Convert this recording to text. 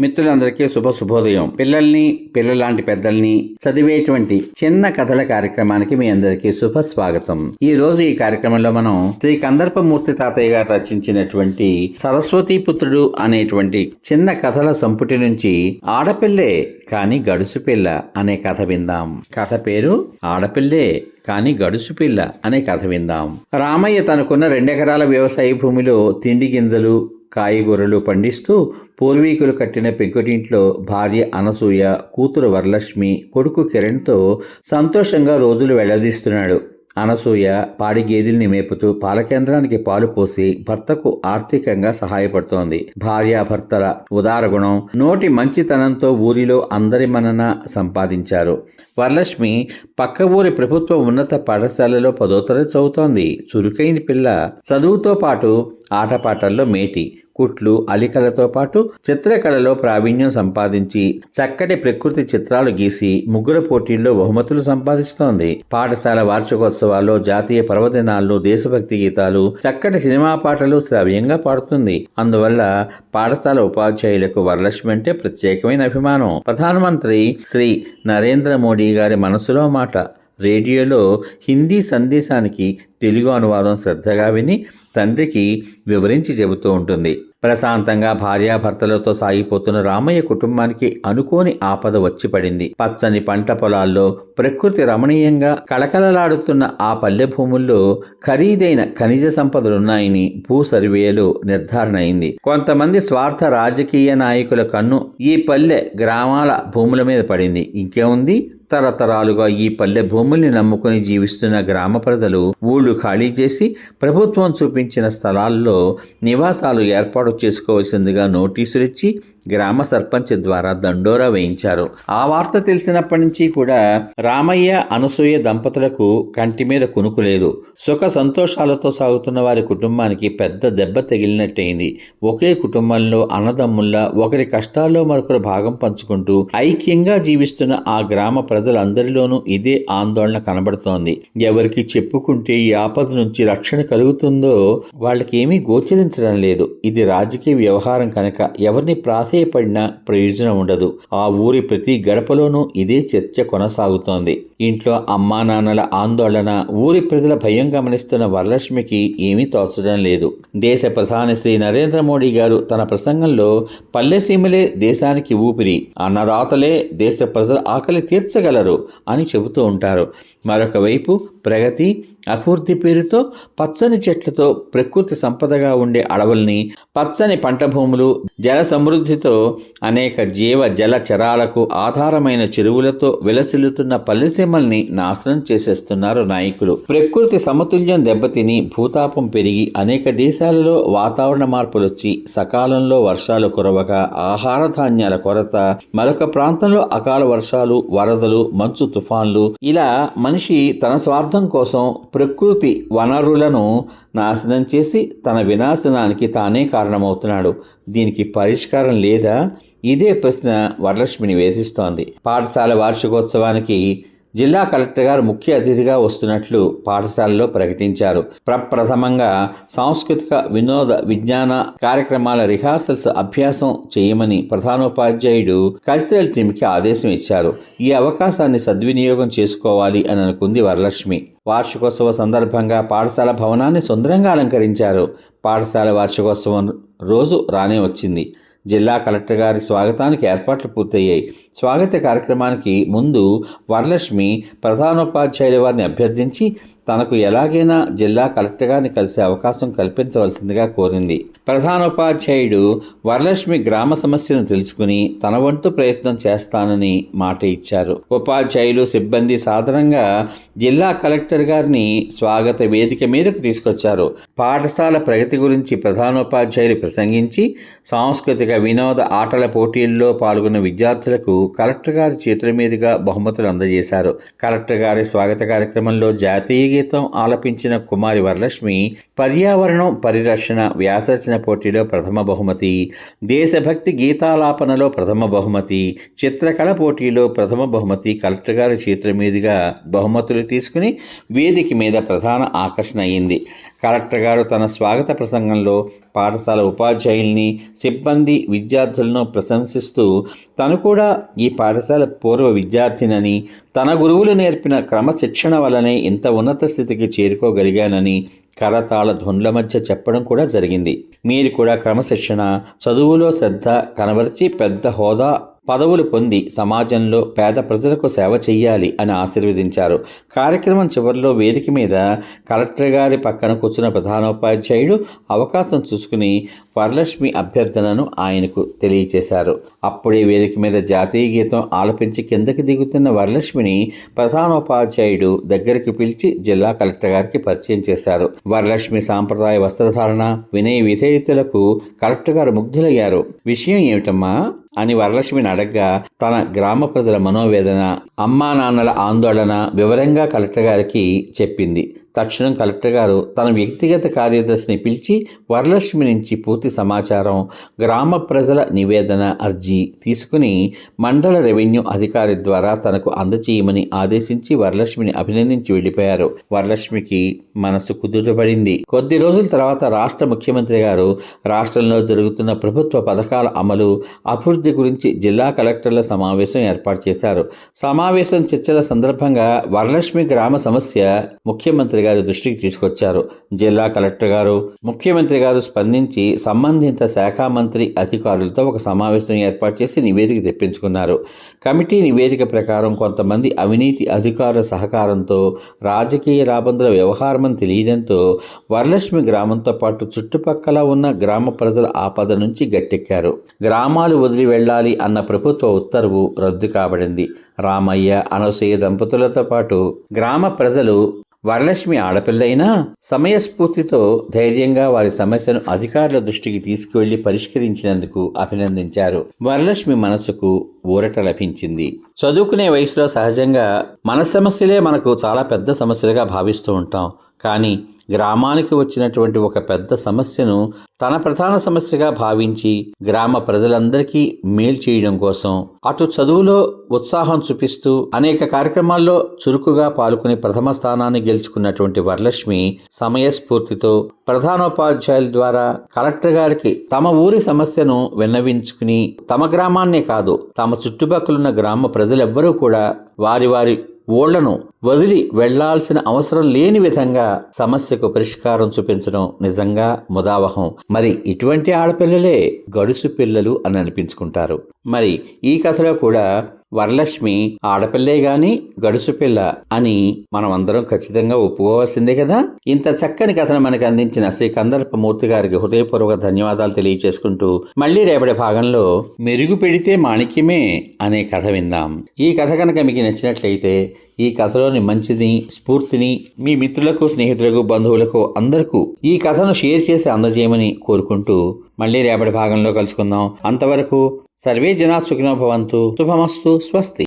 మిత్రులందరికీ శుభ శుభోదయం పిల్లల్ని పిల్లలాంటి పెద్దల్ని చదివేటువంటి చిన్న కథల కార్యక్రమానికి మీ అందరికీ శుభ స్వాగతం ఈ రోజు ఈ కార్యక్రమంలో మనం శ్రీ కందర్పమూర్తి తాతయ్య గారు రచించినటువంటి సరస్వతీ పుత్రుడు అనేటువంటి చిన్న కథల సంపుటి నుంచి ఆడపిల్లే కాని గడుసు పిల్ల అనే కథ విందాం. కథ పేరు ఆడపిల్లే కాని గడుసు పిల్ల అనే కథ విందాం. రామయ్య తనకున్న రెండెకరాల వ్యవసాయ భూమిలో తిండి గింజలు కాయగూరలు పండిస్తూ పూర్వీకులు కట్టిన పెంకుటింట్లో భార్య అనసూయ కూతురు వరలక్ష్మి కొడుకు కిరణ్తో సంతోషంగా రోజులు వెళ్ళదీస్తున్నాడు. అనసూయ పాడి గేదెల్ని మేపుతూ పాల కేంద్రానికి పాలు పోసి భర్తకు ఆర్థికంగా సహాయపడుతోంది. భార్యాభర్తల ఉదారగుణం నోటి మంచితనంతో ఊరిలో అందరి మనన సంపాదించారు. వరలక్ష్మి పక్క ఊరి ప్రభుత్వ ఉన్నత పాఠశాలలో పదో తరగతి చదువుతోంది. చురుకైన పిల్ల. చదువుతో పాటు ఆటపాటల్లో మేటి కుట్లు అలికలతో పాటు చిత్రకళలో ప్రావీణ్యం సంపాదించి చక్కటి ప్రకృతి చిత్రాలు గీసి ముగ్గుల పోటీల్లో బహుమతులు సంపాదిస్తోంది. పాఠశాల వార్షికోత్సవాల్లో జాతీయ పర్వదినాల్లో దేశభక్తి గీతాలు చక్కటి సినిమా పాటలు శ్రావ్యంగా పాడుతుంది. అందువల్ల పాఠశాల ఉపాధ్యాయులకు వరలక్ష్మి అంటే ప్రత్యేకమైన అభిమానం. ప్రధానమంత్రి శ్రీ నరేంద్ర మోడీ గారి మనసులో మాట రేడియోలో హిందీ సందేశానికి తెలుగు అనువాదం శ్రద్ధగా విని తండ్రికి వివరించి చెబుతూ ఉంటుంది. ప్రశాంతంగా భార్యాభర్తలతో సాగిపోతున్న రామయ్య కుటుంబానికి అనుకోని ఆపద వచ్చి పడింది. పచ్చని పంట పొలాల్లో ప్రకృతి రమణీయంగా కళకళలాడుతున్న ఆ పల్లె భూముల్లో ఖరీదైన ఖనిజ సంపదలున్నాయని భూ సర్వేలో నిర్ధారణ అయింది. కొంతమంది స్వార్థ రాజకీయ నాయకుల కన్ను ఈ పల్లె గ్రామాల భూముల మీద పడింది. ఇంకేముంది? తరతరాలుగా ఈ పల్లె భూముల్ని నమ్ముకుని జీవిస్తున్న గ్రామ ప్రజలు ఊళ్ళు ఖాళీ చేసి ప్రభుత్వం చూపించిన స్థలాల్లో నివాసాలు ఏర్పాటు చేసుకోవాల్సిందిగా నోటీసులు ఇచ్చి గ్రామ సర్పంచ్ ద్వారా దండోరా వేయించారు. ఆ వార్త తెలిసినప్పటి నుంచి కూడా రామయ్య అనసూయ దంపతులకు కంటి మీద కునుకు లేదు. సుఖ సంతోషాలతో సాగుతున్న వారి కుటుంబానికి పెద్ద దెబ్బ తగిలినట్టయింది. ఒకే కుటుంబంలో అన్నదమ్ముల్లా ఒకరి కష్టాల్లో మరొకరు భాగం పంచుకుంటూ ఐక్యంగా జీవిస్తున్న ఆ గ్రామ ప్రజలందరిలోనూ ఇదే ఆందోళన కనబడుతోంది. ఎవరికి చెప్పుకుంటే ఈ ఆపద నుంచి రక్షణ కలుగుతుందో వాళ్ళకేమీ గోచరించడం లేదు. ఇది రాజకీయ వ్యవహారం కనుక ఎవరిని ప్రాధేయపడినా ప్రయోజనం ఉండదు. ఆ ఊరి ప్రతి గడపలోనూ ఇదే చర్చ కొనసాగుతోంది. ఇంట్లో అమ్మా నాన్నల ఆందోళన ఊరి ప్రజల భయం గమనిస్తున్న వరలక్ష్మికి ఏమీ తోచడం లేదు. దేశ ప్రధాని శ్రీ నరేంద్ర మోడీ గారు తన ప్రసంగంలో పల్లెసీమలే దేశానికి ఊపిరి అన్నదాతలే దేశ ప్రజల ఆకలి తీర్చగలరు అని చెబుతూ ఉంటారు. మరొక వైపు ప్రగతి అభివృద్ధి పేరుతో పచ్చని చెట్లతో ప్రకృతి సంపదగా ఉండే అడవుల్ని పచ్చని పంట భూములు జల సమృద్ధితో అనేక జీవ జల చరాలకు ఆధారమైన చెరువులతో విలసిల్లుతున్న పల్లెసీమ మిమ్మల్ని నాశనం చేసేస్తున్నారు నాయకులు. ప్రకృతి సమతుల్యం దెబ్బతిని భూతాపం పెరిగి అనేక దేశాలలో వాతావరణ మార్పులు వచ్చి సకాలంలో వర్షాలు కురవక ఆహార ధాన్యాల కొరత మరొక ప్రాంతంలో అకాల వర్షాలు వరదలు మంచు తుఫాన్లు. ఇలా మనిషి తన స్వార్థం కోసం ప్రకృతి వనరులను నాశనం చేసి తన వినాశనానికి తానే కారణమవుతున్నాడు. దీనికి పరిష్కారం లేదా? ఇదే ప్రశ్న వరలక్ష్మిని వేధిస్తోంది. పాఠశాల వార్షికోత్సవానికి జిల్లా కలెక్టర్ గారు ముఖ్య అతిథిగా వస్తున్నట్లు పాఠశాలలో ప్రకటించారు. ప్రప్రథమంగా సాంస్కృతిక వినోద విజ్ఞాన కార్యక్రమాల రిహార్సల్స్ అభ్యాసం చేయమని ప్రధానోపాధ్యాయుడు కల్చరల్ టీంకి ఆదేశం ఇచ్చారు. ఈ అవకాశాన్ని సద్వినియోగం చేసుకోవాలి అని అనుకుంది వరలక్ష్మి. వార్షికోత్సవ సందర్భంగా పాఠశాల భవనాన్ని సుందరంగా అలంకరించారు. పాఠశాల వార్షికోత్సవం రోజు రానే వచ్చింది. జిల్లా కలెక్టర్ గారి స్వాగతానికి ఏర్పాట్లు పూర్తయ్యాయి. స్వాగత కార్యక్రమానికి ముందు వరలక్ష్మి ప్రధానోపాధ్యాయుల వారిని అభ్యర్థించి తనకు ఎలాగైనా జిల్లా కలెక్టర్ గారిని కలిసే అవకాశం కల్పించవలసిందిగా కోరింది. ప్రధానోపాధ్యాయుడు వరలక్ష్మి గ్రామ సమస్యను తెలుసుకుని తన వంతు ప్రయత్నం చేస్తానని మాట ఇచ్చారు. ఉపాధ్యాయులు సిబ్బంది సాధారణంగా జిల్లా కలెక్టర్ గారిని స్వాగత వేదిక మీదకు తీసుకొచ్చారు. పాఠశాల ప్రగతి గురించి ప్రధానోపాధ్యాయులు ప్రసంగించి సాంస్కృతిక వినోద ఆటల పోటీల్లో పాల్గొన్న విద్యార్థులకు కలెక్టర్ గారి చేతుల మీదుగా బహుమతులు అందజేశారు. కలెక్టర్ గారి స్వాగత కార్యక్రమంలో జాతీయ గీతం ఆలపించిన కుమారి వరలక్ష్మి పర్యావరణం పరిరక్షణ వ్యాసరచన పోటీలో ప్రథమ బహుమతి దేశభక్తి గీతాలాపనలో ప్రథమ బహుమతి చిత్రకళ పోటీలో ప్రథమ బహుమతి కలెక్టర్ గారి చేతుల మీదుగా బహుమతులు తీసుకుని వేదిక మీద ప్రధాన ఆకర్షణ అయింది. కలెక్టర్ గారు తన స్వాగత ప్రసంగంలో పాఠశాల ఉపాధ్యాయుల్ని సిబ్బంది విద్యార్థులను ప్రశంసిస్తూ తను కూడా ఈ పాఠశాల పూర్వ విద్యార్థినని తన గురువులు నేర్పిన క్రమశిక్షణ వల్లనే ఇంత ఉన్నత స్థితికి చేరుకోగలిగానని కరతాళ ధ్వనుల మధ్య చెప్పడం కూడా జరిగింది. మీరు కూడా క్రమశిక్షణ చదువులో శ్రద్ధ కనబరిచి పెద్ద హోదా పదవులు పొంది సమాజంలో పేద ప్రజలకు సేవ చెయ్యాలి అని ఆశీర్వదించారు. కార్యక్రమం చివరిలో వేదిక మీద కలెక్టర్ గారి పక్కన కూర్చున్న ప్రధానోపాధ్యాయుడు అవకాశం చూసుకుని వరలక్ష్మి అభ్యర్థనను ఆయనకు తెలియచేశారు. అప్పుడే వేదిక మీద జాతీయ గీతం ఆలపించి కిందకి దిగుతున్న వరలక్ష్మిని ప్రధానోపాధ్యాయుడు దగ్గరికి పిలిచి జిల్లా కలెక్టర్ గారికి పరిచయం చేశారు. వరలక్ష్మి సాంప్రదాయ వస్త్రధారణ వినయ విధేయతలకు కలెక్టర్ గారు ముగ్ధులయ్యారు. విషయం ఏమిటమ్మా? అని వరలక్ష్మిని అడగ్గా తన గ్రామ ప్రజల మనోవేదన అమ్మా నాన్నల ఆందోళన వివరంగా కలెక్టర్ గారికి చెప్పింది. తక్షణం కలెక్టర్ గారు తన వ్యక్తిగత కార్యదర్శిని పిలిచి వరలక్ష్మి నుంచి పూర్తి సమాచారం గ్రామ ప్రజల నివేదన అర్జీ తీసుకుని మండల రెవెన్యూ అధికారి ద్వారా తనకు అందచేయమని ఆదేశించి వరలక్ష్మిని అభినందించి వెళ్ళిపోయారు. వరలక్ష్మికి మనసు కుదుటపడింది. కొద్ది రోజుల తర్వాత రాష్ట్ర ముఖ్యమంత్రి గారు రాష్ట్రంలో జరుగుతున్న ప్రభుత్వ పథకాల అమలు అభివృద్ధి గురించి జిల్లా కలెక్టర్ల సమావేశం ఏర్పాటు చేశారు. సమావేశం చర్చల సందర్భంగా వరలక్ష్మి గ్రామ సమస్య ముఖ్యమంత్రి గారి దృష్టికి తీసుకొచ్చారు. జిల్లా కలెక్టర్ గారు ముఖ్యమంత్రి గారు స్పందించి సంబంధిత శాఖ మంత్రి అధికారులతో ఒక సమావేశం ఏర్పాటు చేసి నివేదిక తెప్పించుకున్నారు. కమిటీ నివేదిక ప్రకారం కొంతమంది అవినీతి అధికారుల సహకారంతో రాజకీయ రాబందుల వ్యవహారమని తెలియడంతో వరలక్ష్మి గ్రామంతో పాటు చుట్టుపక్కల ఉన్న గ్రామ ప్రజల ఆపద నుంచి గట్టెక్కారు. గ్రామాలు వదిలి వెళ్ళాలి అన్న ప్రభుత్వ ఉత్తర్వు రద్దు కాబడింది. రామయ్య అనసూయ దంపతులతో పాటు గ్రామ ప్రజలు వరలక్ష్మి ఆడపిల్లైనా సమయస్ఫూర్తితో ధైర్యంగా వారి సమస్యను అధికారుల దృష్టికి తీసుకువెళ్ళి పరిష్కరించినందుకు అభినందించారు. వరలక్ష్మి మనసుకు ఊరట లభించింది. చదువుకునే వయసులో సహజంగా మన సమస్యలే మనకు చాలా పెద్ద సమస్యలుగా భావిస్తూ ఉంటాం. కానీ గ్రామానికి వచ్చినటువంటి ఒక పెద్ద సమస్యను తన ప్రధాన సమస్యగా భావించి గ్రామ ప్రజలందరికీ మేలు చేయడం కోసం అటు చదువులో ఉత్సాహం చూపిస్తూ అనేక కార్యక్రమాల్లో చురుకుగా పాల్గొని ప్రథమ స్థానాన్ని గెలుచుకున్నటువంటి వరలక్ష్మి సమయస్ఫూర్తితో ప్రధానోపాధ్యాయుల ద్వారా కలెక్టర్ గారికి తమ ఊరి సమస్యను విన్నవించుకుని తమ గ్రామాన్నే కాదు తమ చుట్టుపక్కలున్న గ్రామ ప్రజలెవ్వరూ కూడా వారి వారి ఓళ్ళను వదిలి వెళ్ళాల్సిన అవసరం లేని విధంగా సమస్యకు పరిష్కారం చూపించడం నిజంగా ముదావహం. మరి ఇటువంటి ఆడపిల్లలే గడుసు పిల్లలు అని అనిపించుకుంటారు. మరి ఈ కథలో కూడా వరలక్ష్మి ఆడపిల్లే గాని గడుసు పిల్ల అని మనం అందరం ఖచ్చితంగా ఒప్పుకోవాల్సిందే కదా? ఇంత చక్కని కథను మనకు అందించిన శ్రీ కందర్పమూర్తి గారికి హృదయపూర్వక ధన్యవాదాలు తెలియచేసుకుంటూ మళ్ళీ రేపటి భాగంలో మెరుగు పెడితే మాణిక్యమే అనే కథ విందాం. ఈ కథ కనుక మీకు నచ్చినట్లయితే ఈ కథలోని మంచిని స్ఫూర్తిని మీ మిత్రులకు స్నేహితులకు బంధువులకు అందరికీ ఈ కథను షేర్ చేసి అందజేయమని కోరుకుంటూ మళ్ళీ రేపటి భాగంలో కలుసుకుందాం. అంతవరకు సర్వే జనా సుఖినో భవంతు. శుభమస్తు. స్వస్తి.